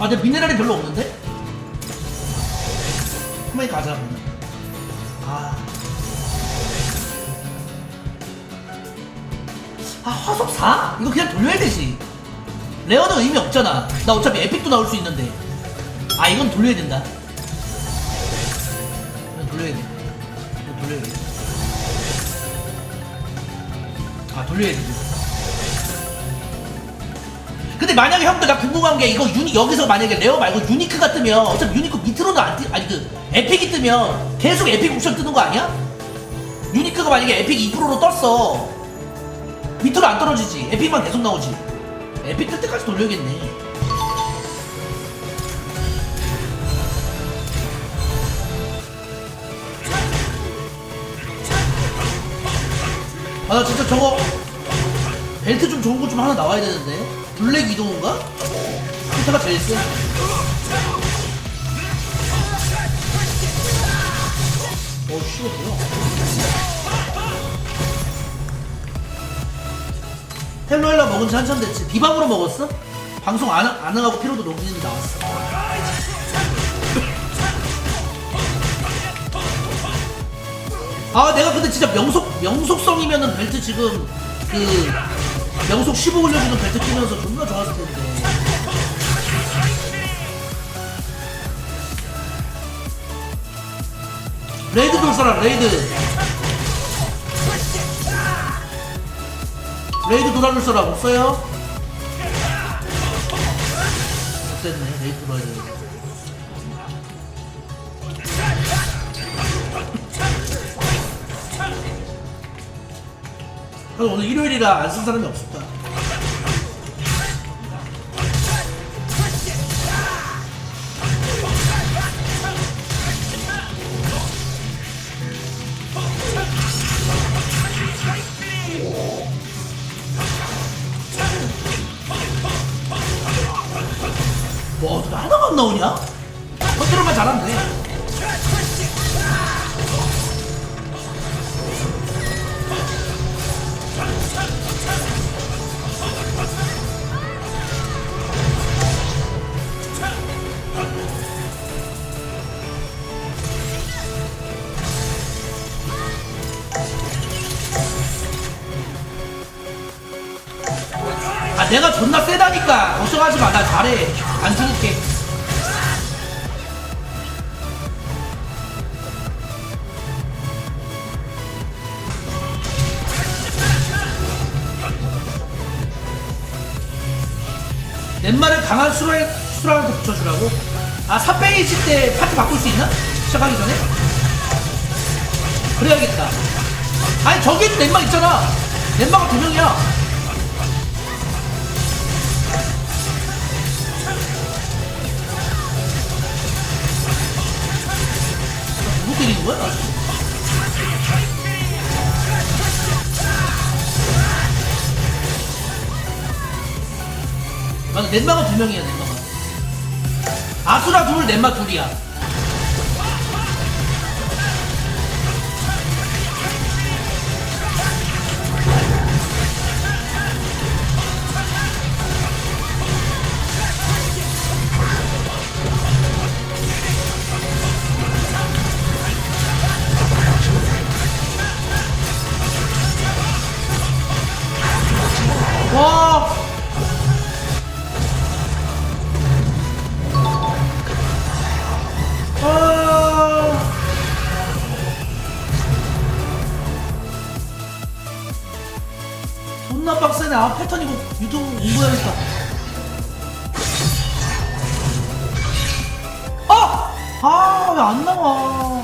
아, 근데 미네랄이 별로 없는데? 한번 가자, 그러면. 아. 아, 화속 4? 이거 그냥 돌려야 되지. 레어는 의미 없잖아. 나 어차피 에픽도 나올 수 있는데. 아, 이건 돌려야 된다. 이건 돌려야 돼. 이건 돌려야 돼. 아, 돌려야 돼. 근데 만약에 형들 나 궁금한 게 이거 유니 여기서 만약에 레어 말고 유니크가 뜨면 어차피 유니크 밑으로는 안 뜨, 아니 그 에픽이 뜨면 계속 에픽 옵션 뜨는 거 아니야? 유니크가 만약에 에픽 2%로 떴어. 밑으로 안 떨어지지. 에픽만 계속 나오지. 에픽 뜰 때까지 돌려야겠네. 아 나 진짜 저거 벨트 좀 좋은 거 좀 하나 나와야 되는데 블랙 위도우인가? 제일 세 어, 씨발, 뭐야. 텔로엘라 먹은 지 한참 됐지. 비방으로 먹었어? 방송 안, 안 하고 피로도 녹이는 나왔어. 아, 내가 근데 진짜 명속, 명속성이면은 벨트 지금 그 명속 15 올려주는 벨트 끼면서 존나 좋았을 텐데. 레이드 돌 사람, 레이드. 레이드 돌아줄 사람 없어요? 못됐네, 레이드 돌아야 돼. 그래서 오늘 일요일이라 안 쓴 사람이 없었다. 와, 어떻게 하나가 안 나오냐? 컨트롤만 잘하면 돼. 내가 존나 세다니까. 걱정하지 마. 나 잘해. 안 죽을게. 넷말을 강한 수라, 수라한테 붙여주라고? 아 사페이 있을 때 파트 바꿀 수 있나? 시작하기 전에? 그래야겠다. 아니 저기도 넷말 있잖아. 넷마가 두 명이야 지금? 맞아, 넷마가 두 명이야, 넷마가. 아수라 둘, 넷마 둘이야. 존나 빡세네. 아, 패턴 이거 유튜브 공부해야겠다. 아! 아, 왜 안 나와.